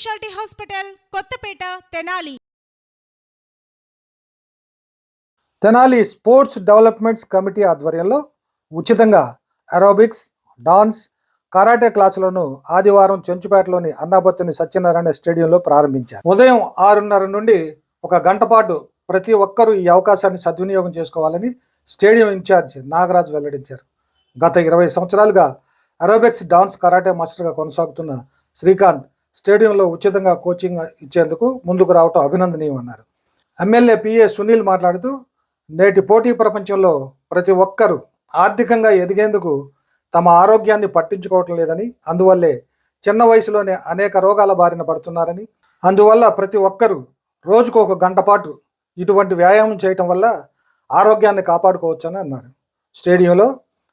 Speciality hospital Kothapeta Tenali. Tenali sports developments committee ఆధ్వర్యంలో ఉచితంగా aerobics dance karate క్లాసులను ఆదివారం చెంచుపేటలోని అన్నాబత్తుని సత్యనారాయణ స్టేడియంలో ప్రారంభించారు. ఉదయం ఆరున్నర నుండి ఒక గంట పాటు ప్రతి ఒక్కరూ ఈ అవకాశాన్ని సద్వినియోగం చేసుకోవాలని స్టేడియం ఇన్ఛార్జ్ నాగరాజ్ వెల్లడించారు. గత ఇరవై సంవత్సరాలుగా అరోబిక్స్ డాన్స్ కరాటే మాస్టర్గా కొనసాగుతున్న శ్రీకాంత్ స్టేడియంలో ఉచితంగా కోచింగ్ ఇచ్చేందుకు ముందుకు రావటం అభినందనీయమన్నారు. ఎమ్మెల్యే పిఏ సునీల్ మాట్లాడుతూ నేటి పోటీ ప్రపంచంలో ప్రతి ఒక్కరూ ఆర్థికంగా ఎదిగేందుకు తమ ఆరోగ్యాన్ని పట్టించుకోవటం లేదని అందువల్లే చిన్న వయసులోనే అనేక రోగాల బారిన పడుతున్నారని అందువల్ల ప్రతి ఒక్కరూ రోజుకు ఒక గంట పాటు ఇటువంటి వ్యాయామం చేయటం వల్ల ఆరోగ్యాన్ని కాపాడుకోవచ్చని అన్నారు. స్టేడియంలో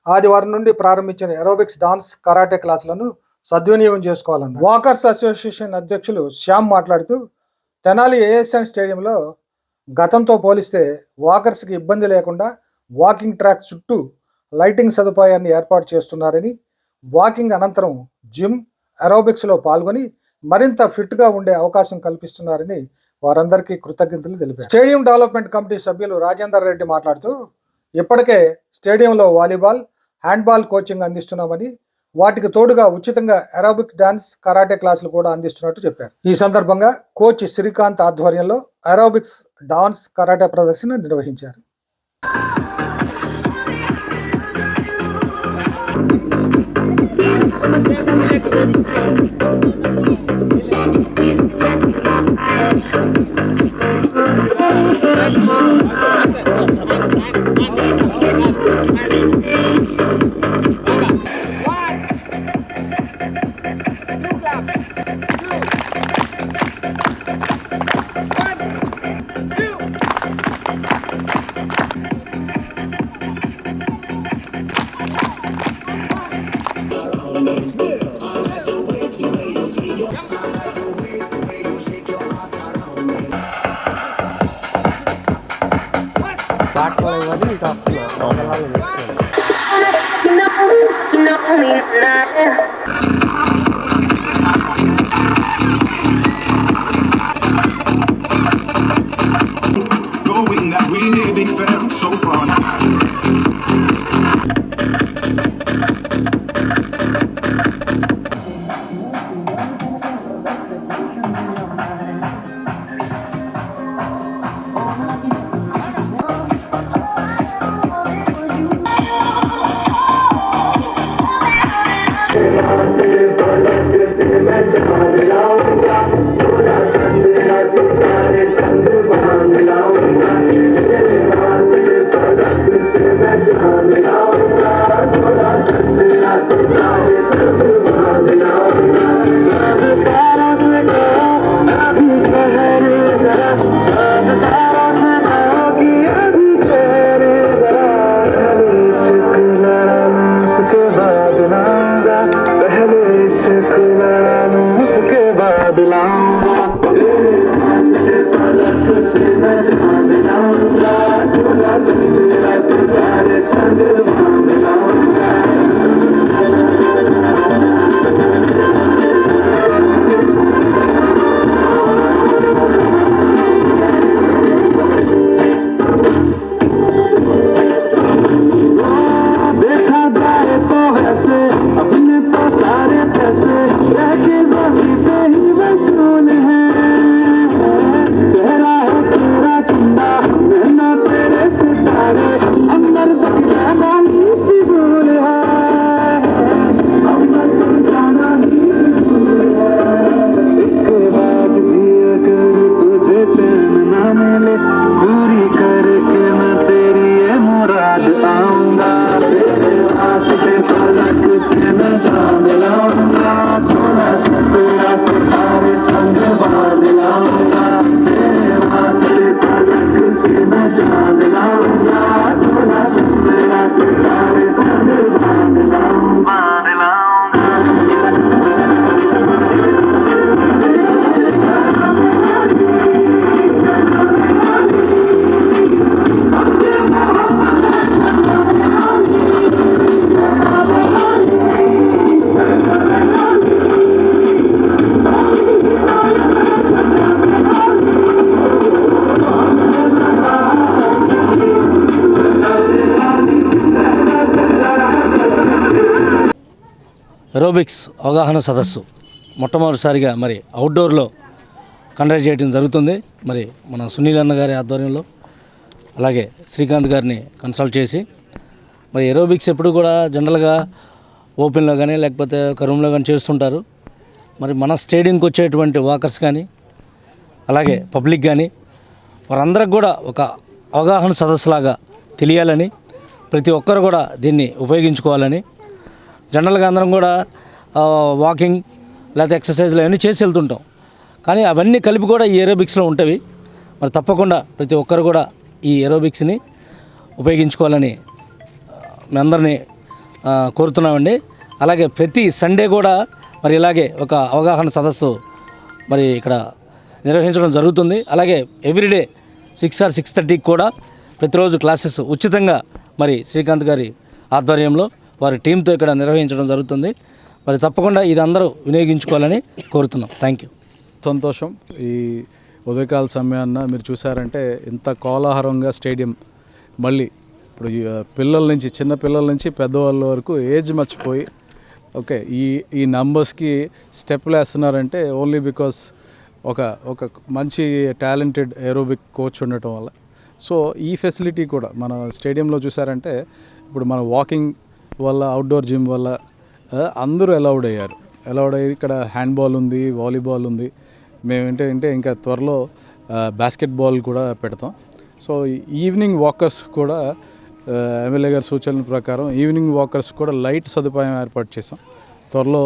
ఆదివారం నుండి ప్రారంభించిన ఎరోబిక్స్ డాన్స్ కరాటే క్లాసులను సద్వినియోగం చేసుకోవాలన్నారు. వాకర్స్ అసోసియేషన్ అధ్యక్షులు శ్యామ్ మాట్లాడుతూ తెనాలి ఏఎస్ఎన్ స్టేడియంలో గతంతో పోలిస్తే వాకర్స్కి ఇబ్బంది లేకుండా వాకింగ్ ట్రాక్ చుట్టూ లైటింగ్ సదుపాయాన్ని ఏర్పాటు చేస్తున్నారని వాకింగ్ అనంతరం జిమ్ అరోబిక్స్లో పాల్గొని మరింత ఫిట్గా ఉండే అవకాశం కల్పిస్తున్నారని వారందరికీ కృతజ్ఞతలు తెలిపారు. స్టేడియం డెవలప్మెంట్ కమిటీ సభ్యులు రాజేందర్ రెడ్డి మాట్లాడుతూ ఇప్పటికే స్టేడియంలో వాలీబాల్ హ్యాండ్బాల్ కోచింగ్ అందిస్తున్నామని వాటికి తోడుగా ఉచితంగా ఎరోబిక్ డాన్స్ కరాటే క్లాసులు కూడా అందిస్తున్నట్టు చెప్పారు. ఈ సందర్భంగా కోచ్ శ్రీకాంత్ ఆధ్వర్యంలో ఎరోబిక్స్ డాన్స్ కరాటే ప్రదర్శన నిర్వహించారు. 哎呀 Amen. ఎరోబిక్స్ అవగాహన సదస్సు మొట్టమొదటిసారిగా మరి అవుట్డోర్లో కండక్ట్ చేయడం జరుగుతుంది. మరి మన సునీల్ అన్న గారి ఆధ్వర్యంలో అలాగే శ్రీకాంత్ గారిని కన్సల్ట్ చేసి మరి ఎరోబిక్స్ ఎప్పుడు కూడా జనరల్గా ఓపెన్లో కానీ లేకపోతే ఒక రూమ్లో కానీ చేస్తుంటారు. మరి మన స్టేడియంకి వచ్చేటువంటి వాకర్స్ కానీ అలాగే పబ్లిక్ కానీ వారందరికి కూడా ఒక అవగాహన సదస్సులాగా తెలియాలని ప్రతి ఒక్కరు కూడా దీన్ని ఉపయోగించుకోవాలని జనరల్గా అందరం కూడా వాకింగ్ లేకపోతే ఎక్సర్సైజ్లు అవన్నీ చేసి వెళ్తుంటాం. కానీ అవన్నీ కలిపి కూడా ఈ ఏరోబిక్స్లో ఉంటవి. మరి తప్పకుండా ప్రతి ఒక్కరు కూడా ఈ ఏరోబిక్స్ని ఉపయోగించుకోవాలని మీ అందరినీ కోరుతున్నామండి. అలాగే ప్రతి సండే కూడా మరి ఇలాగే ఒక అవగాహన సదస్సు మరి ఇక్కడ నిర్వహించడం జరుగుతుంది. అలాగే ఎవ్రీడే సిక్స్ ఆర్ సిక్స్ థర్టీకి కూడా ప్రతిరోజు క్లాసెస్ ఉచితంగా మరి శ్రీకాంత్ గారి ఆధ్వర్యంలో వారి టీంతో ఇక్కడ నిర్వహించడం జరుగుతుంది. మరి తప్పకుండా ఇది అందరూ వినియోగించుకోవాలని కోరుతున్నాం. థ్యాంక్ యూ సంతోషం. ఈ ఉదయకాల సమయాన్న మీరు చూసారంటే ఇంత కోలాహలంగా స్టేడియం మళ్ళీ ఇప్పుడు పిల్లల నుంచి చిన్న పిల్లల నుంచి పెద్దవాళ్ళ వరకు ఏజ్ మర్చిపోయి ఓకే ఈ ఈ నంబర్స్కి స్టెప్లు వేస్తున్నారంటే ఓన్లీ బికాస్ ఒక ఒక మంచి టాలెంటెడ్ ఏరోబిక్ కోచ్ ఉండటం వల్ల. సో ఈ ఫెసిలిటీ కూడా మన స్టేడియంలో చూసారంటే ఇప్పుడు మన వాకింగ్ వల్ల అవుట్డోర్ జిమ్ వల్ల అందరూ అలౌడ్ అయ్యారు. అలౌడ్ అయ్యి ఇక్కడ హ్యాండ్బాల్ ఉంది వాలీబాల్ ఉంది. మేము అంటే ఇంకా త్వరలో బాస్కెట్బాల్ కూడా పెడతాం. సో ఈవినింగ్ వాకర్స్ కూడా ఎమ్మెల్యే గారి సూచనల ప్రకారం ఈవినింగ్ వాకర్స్ కూడా లైట్ సదుపాయం ఏర్పాటు చేసాం త్వరలో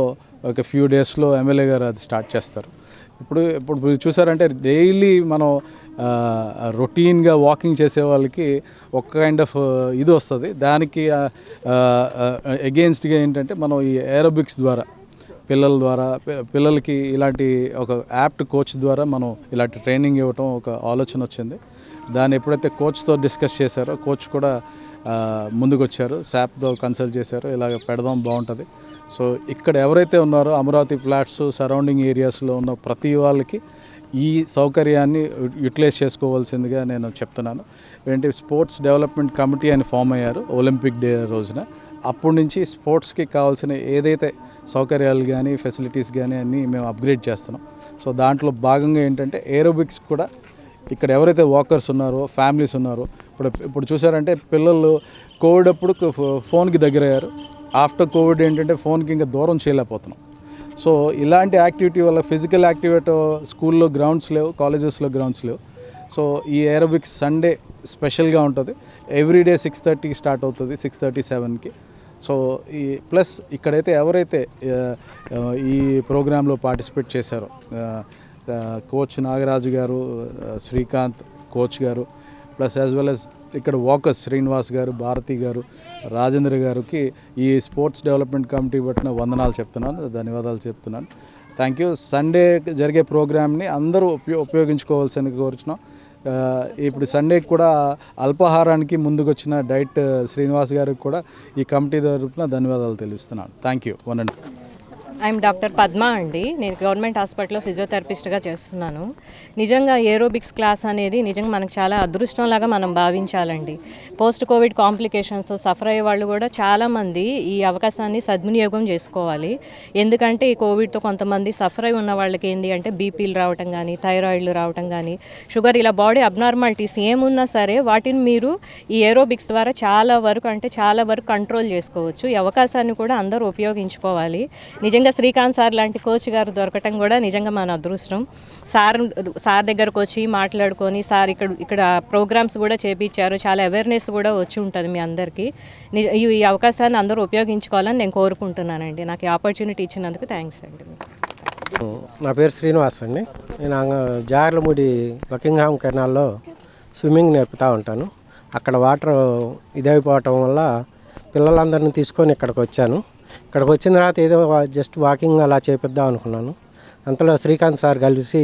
ఒక ఫ్యూ డేస్లో ఎమ్మెల్యే గారు అది స్టార్ట్ చేస్తారు. ఇప్పుడు ఇప్పుడు చూసారంటే డైలీ మనం రొటీన్గా వాకింగ్ చేసే వాళ్ళకి ఒక కైండ్ ఆఫ్ ఇది వస్తుంది. దానికి అగెయిన్స్ట్గా ఏంటంటే మనం ఈ ఏరోబిక్స్ ద్వారా పిల్లల ద్వారా పిల్లలకి ఇలాంటి ఒక యాప్ట్ కోచ్ ద్వారా మనం ఇలాంటి ట్రైనింగ్ ఇవ్వటం ఒక ఆలోచన వచ్చింది. దాన్ని ఎప్పుడైతే కోచ్తో డిస్కస్ చేశారో కోచ్ కూడా ముందుకొచ్చారు. ముందుకు వచ్చారు శాప్తో కన్సల్ట్ చేశారు. ఇలాగ పెడదాం బాగుంటుంది. సో ఇక్కడ ఎవరైతే ఉన్నారో అమరావతి ఫ్లాట్స్ సరౌండింగ్ ఏరియాస్లో ఉన్న ప్రతి వాళ్ళకి ఈ సౌకర్యాన్ని యూటిలైజ్ చేసుకోవాల్సిందిగా నేను చెప్తున్నాను. ఏంటి స్పోర్ట్స్ డెవలప్మెంట్ కమిటీ అని ఫామ్ అయ్యారు ఒలింపిక్ డే రోజున. అప్పటి నుంచి స్పోర్ట్స్కి కావాల్సిన ఏదైతే సౌకర్యాలు కానీ ఫెసిలిటీస్ కానీ అన్నీ మేము అప్గ్రేడ్ చేస్తున్నాం. సో దాంట్లో భాగంగా ఏంటంటే ఏరోబిక్స్ కూడా ఇక్కడ ఎవరైతే వాకర్స్ ఉన్నారో ఫ్యామిలీస్ ఉన్నారో ఇప్పుడు ఇప్పుడు చూసారంటే పిల్లలు కోవిడ్ అప్పుడు ఫో- ఫోన్కి దగ్గర అయ్యారు ఆఫ్టర్ కోవిడ్ ఏంటంటే ఫోన్కి ఇంకా దూరం చేయలేకపోతున్నాం. సో ఇలాంటి యాక్టివిటీ వల్ల ఫిజికల్ యాక్టివిటీ స్కూల్లో గ్రౌండ్స్ లేవు కాలేజెస్లో గ్రౌండ్స్ లేవు. సో ఈ ఏరోబిక్స్ సండే స్పెషల్గా ఉంటుంది. ఎవ్రీడే సిక్స్ థర్టీకి స్టార్ట్ అవుతుంది సిక్స్ థర్టీ సెవెన్కి సో ఈ ప్లస్ ఇక్కడైతే ఎవరైతే ఈ ప్రోగ్రాంలో పార్టిసిపేట్ చేశారో కోచ్ నాగరాజు గారు శ్రీకాంత్ కోచ్ గారు ప్లస్ యాజ్ వెల్ అస్ ఇక్కడ వాకర్స్ శ్రీనివాస్ గారు భారతి గారు రాజేంద్ర గారికి ఈ స్పోర్ట్స్ డెవలప్మెంట్ కమిటీ పట్టిన వందనాలు చెప్తున్నాను ధన్యవాదాలు చెప్తున్నాను. థ్యాంక్ యూ సండే జరిగే ప్రోగ్రామ్ని అందరూ ఉపయో ఉపయోగించుకోవాల్సింది కోరుచున్నాం. ఇప్పుడు సండేకి కూడా అల్పాహారానికి ముందుకొచ్చిన డైట్ శ్రీనివాస్ గారికి కూడా ఈ కమిటీ తరఫున ధన్యవాదాలు తెలుస్తున్నాను. Thank you one and I'm doctor Padma అండి. నేను గవర్నమెంట్ హాస్పిటల్లో ఫిజియోథెరపిస్ట్గా చేస్తున్నాను. నిజంగా ఏరోబిక్స్ క్లాస్ అనేది నిజంగా మనకు చాలా అదృష్టంలాగా మనం భావించాలండి. పోస్ట్ కోవిడ్ కాంప్లికేషన్స్ సఫర్ అయ్యే వాళ్ళు కూడా చాలామంది ఈ అవకాశాన్ని సద్వినియోగం చేసుకోవాలి. ఎందుకంటే ఈ కోవిడ్తో కొంతమంది సఫర్ అయి ఉన్న వాళ్ళకి ఏంటి అంటే బీపీలు రావటం కానీ థైరాయిడ్లు రావటం కానీ షుగర్ ఇలా బాడీ అబ్నార్మాలిటీస్ ఏమున్నా సరే వాటిని మీరు ఈ ఏరోబిక్స్ ద్వారా చాలా వరకు అంటే చాలా వరకు కంట్రోల్ చేసుకోవచ్చు. ఈ అవకాశాన్ని కూడా అందరూ ఉపయోగించుకోవాలి. నిజంగా శ్రీకాంత్ సార్ లాంటి కోచ్ గారు దొరకటం కూడా నిజంగా మన అదృష్టం. సార్ సార్ దగ్గరకు వచ్చి మాట్లాడుకొని సార్ ఇక్కడ ఇక్కడ ప్రోగ్రామ్స్ కూడా చేపించారు. చాలా అవేర్నెస్ కూడా వచ్చి ఉంటుంది మీ అందరికీ. నిజ ఈ అవకాశాన్ని అందరూ ఉపయోగించుకోవాలని నేను కోరుకుంటున్నానండి. నాకు ఈ ఆపర్చునిటీ ఇచ్చినందుకు థ్యాంక్స్ అండి. నా పేరు శ్రీనివాస్ అండి. నేను జార్లముడి బకింగ్హామ్ కెనాల్లో స్విమ్మింగ్ నేర్పుతూ ఉంటాను. అక్కడ వాటర్ ఇదైపోవటం వల్ల పిల్లలందరిని తీసుకొని ఇక్కడికి వచ్చాను. ఇక్కడికి వచ్చిన తర్వాత ఏదో జస్ట్ వాకింగ్ అలా చేపిద్దాం అనుకున్నాను. అంతలో శ్రీకాంత్ సార్ కలిసి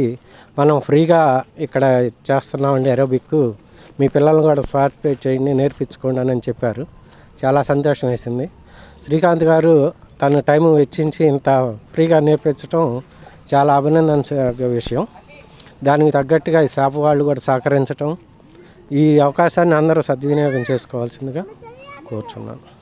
మనం ఫ్రీగా ఇక్కడ చేస్తున్నామండి అరోబిక్ మీ పిల్లల్ని కూడా పార్టిసిపేట్ చేయండి నేర్పించుకోండి అని చెప్పారు. చాలా సంతోషం వేసింది. శ్రీకాంత్ గారు తన టైం వెచ్చించి ఇంత ఫ్రీగా నేర్పించడం చాలా అభినందన విషయం. దానికి తగ్గట్టుగా ఈ శాప వాళ్ళు కూడా సహకరించడం ఈ అవకాశాన్ని అందరూ సద్వినియోగం చేసుకోవాల్సిందిగా కోరుచున్నాను.